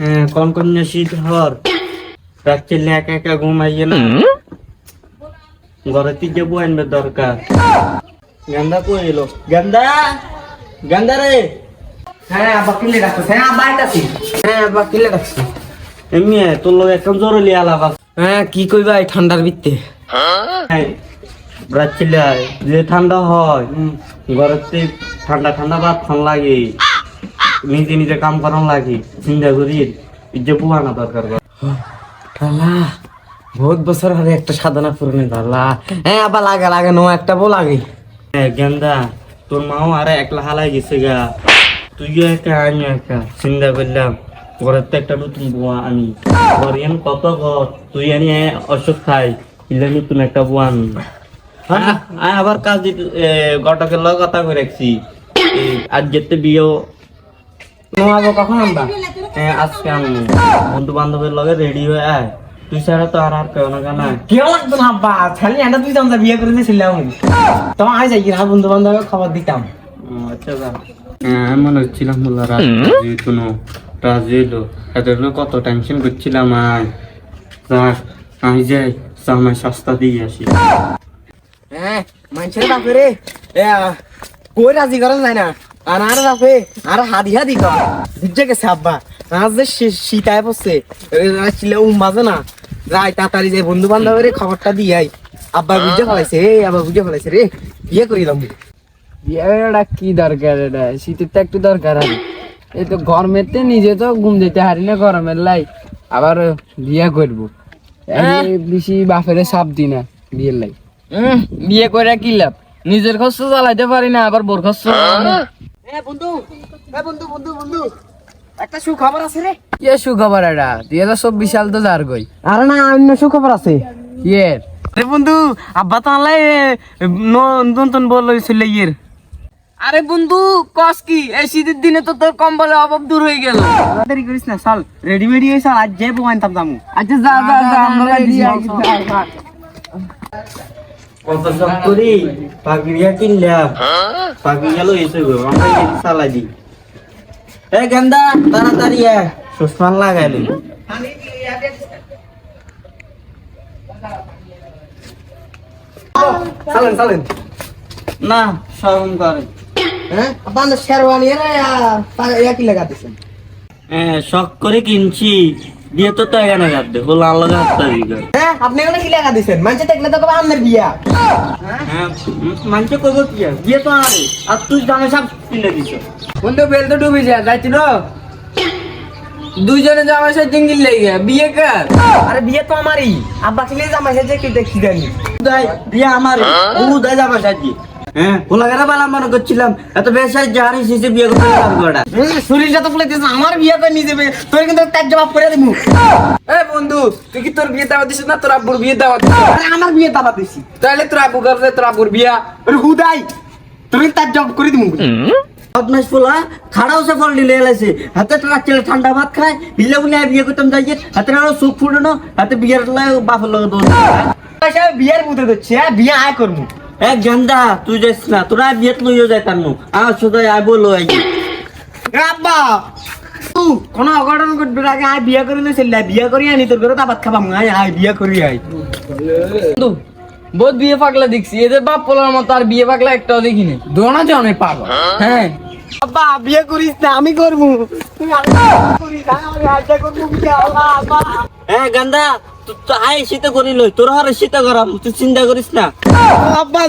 হ্যাঁ কোন কোন শীত হর রাত্রে একা একা ঘুমাইয়ে না। ঘরে তিন যাব আনবে দরকার। গেন্দা কই এলো? গেন্দা? গেন্দা রে। হ্যাঁ আব্বা কিলে হ্যাঁ আব্বা আইতাছি। হ্যাঁ আব্বা কিলে রাখছিস এমনি তোর লোক এখন জরুরি আলাপ আছে। হ্যাঁ কি কইবা এই ঠান্ডার ভিত্তে? রাত্রে যে ঠান্ডা হয় ঘরেতে ঠান্ডা ঠান্ডা ভাত খান লাগে। নিজে নিজে কাম করান লাগে চিন্তা করি যে বুয়ানা দরকার। বহুত বছর হলে একটা সাধনা পূরণে দালা। হ্যাঁ আবার লাগে লাগে নো একটা বউ লাগে। হ্যাঁ গেন্দা তোর মাও আরে একলা হালাই গেছে গা। তুইও একা আমিও একা। চিন্তা করলাম ঘরের তো একটা নতুন বুয়া আমি ঘর ইয়ান কত ঘর তুই আনি অসুখ খাই। ইলে নতুন একটা বুয়া আনি হ্যাঁ আমি আবার কাজ দিতে গটকের লগ কথা করে রাখছি এই আজ যেতে বিয়েও নো আব্বা কখন হ্যাঁ, আজকে আমি বন্ধু বান্ধবের লগে রেডি হয়ে আয়। তুই ছাড়া তো আর আর কেউ না কেনা? কেউ লাগতো না আব্বা। খালি এটা তুই বিয়ে করে দিয়েছিলাম তো আই যাই না বন্ধু বান্ধবের খবর দিতাম। আচ্ছা যা। হ্যাঁ মনে হচ্ছিলাম বলল রাত যেহেতু নো রাজি এলো এদের কত টেনশন করছিলাম আয়। আমি যাই জামাই সস্তা দিয়ে আসি। হ্যাঁ মানুষের কই রাজি করা যায় না? আর আর বাপে আর হাদি হাদি কর। বুঝছে গেছে আব্বা। আজ যে শী- শীতায় পড়ছে ছিল উম্মাজে না। যাই তাড়াতাড়ি যে বন্ধু বান্ধবের খবরটা দিয়ে আই। আব্বা বুঝে ফেলাইছে রে আব্বা বুঝে ফেলাইছে রে। বিয়ে করিলাম বিয়েটা কি দরকার এটা শীতের তো একটু দরকার এই তো গরমেতে নিজে তো ঘুম যেতে হারি না গরমের লাই। আবার বিয়ে করব। এই বেশি বাপের সাপ দি না বিয়ের লাই। উম, বিয়ে করে কি লাভ? নিজের খরচ চালাইতে পারি না আবার বোর খরচ বন্ধু বন্ধু বন্ধু বন্ধু একটা সুখবর আছে রে। কি সুখবর এটা? দুই হাজার চব্বিশ সাল তো যার গই আরে না অন্য সুখবর আছে। ইয়ের রে বন্ধু আব্বা তো আনলাই নতুন বল হয়েছিল ইয়ের। আরে বন্ধু কস কি? এই শীতের দিনে তো তোর কম্বলের অভাব দূর হয়ে গেল। তাড়াতাড়ি করিস না সাল রেডিমেডি হয়েছে আজ যে বউ আনতাম দামু আচ্ছা যা যা যা আমরা কত সব করি? পাখিরিয়া কিনলাম। পাখি গেল এসে গো আমরা চালাই দি। এ গেন্দা তাড়াতাড়ি আয়। সুসমান লাগাইলি চালেন চালেন। না শরম করে। হ্যাঁ? আপনার শেরওয়ানি রে ইয়া কি লাগাতেছেন? হ্যাঁ শখ করে কিনছি। দিয়ে তো তো এখানে গাদ্দে হলো গাদ্দা দিকে হ্যাঁ আপনি এখানে কি লাগাতেছেন মানুষে দেখলে তো কবে বিয়া। হ্যাঁ মানছে কি? বিয়ে? তো আরে আর তুই জামে সব কিনে দিছ। বন্ধু বেল তো ডুবে যায় যাচ্ছিল দুইজনে জামাই সাথে জিঙ্গিল লেগে বিয়ে কর? আরে বিয়ে তো আমারই। আব্বা খেলে জামাই সেজে কি দেখি জানি। বিয়ে আমার উদয় যাবে সাজি। হ্যাঁ? বালা মনে করছিলাম এত বেশ যাহারি শেষে বিয়ে করতে পারব না শরীরটা তো ফুলাইতেছে আমার বিয়ে করে নিয়ে যাবে। তোর কিন্তু তার জবাব করে দিব। এ বন্ধু তুই কি তোর বিয়ে দাওয়া দিছিস না তোর আব্বুর বিয়ে দাওয়া আরে আমার বিয়ে দাবা দিছি। তাহলে তোর আব্বু করছে তোর আব্বুর বিয়া? আরে হুদাই তুমি তার জব করে দিব। বদমাস ফুলা খাড়াও সে ফল দিলে এলাইছে। হাতে রাত্রে ঠান্ডা ভাত খায় বিলে বুলে বিয়ে করতাম যাই হাতে আরও সুখ ফুটানো হাতে বিয়ের বাপের লোক দোষ। বিয়ের মুতে দিচ্ছে হ্যাঁ বিয়ে আয় করব। এক গেন্দা তুই যাস না তোরা বিয়েত লইও যাই তার আমার শুধু আই বলো আই আব্বা তু কোন অঘটন ঘটবে আগে আয় বিয়ে করে নিয়ে চলে বিয়ে করি আনি তোর ঘরে তাবাত খাবাম আয় আয় বিয়ে করি বন্ধু বহুত বিয়ে পাগলা দেখছি এদের বাপ পোলার মতো আর বিয়ে পাগলা একটাও দেখিনি দোনা জনে পাগল হ্যাঁ। আব্বা বিয়ে করিস না আমি করব। তুই আল্লাহ করিস আমি আশা করব আল্লাহ। হ্যাঁ গান্দা আই শীতে করিল তোর হারে শীতে করাম তুই চিন্তা করিস না। আব্বা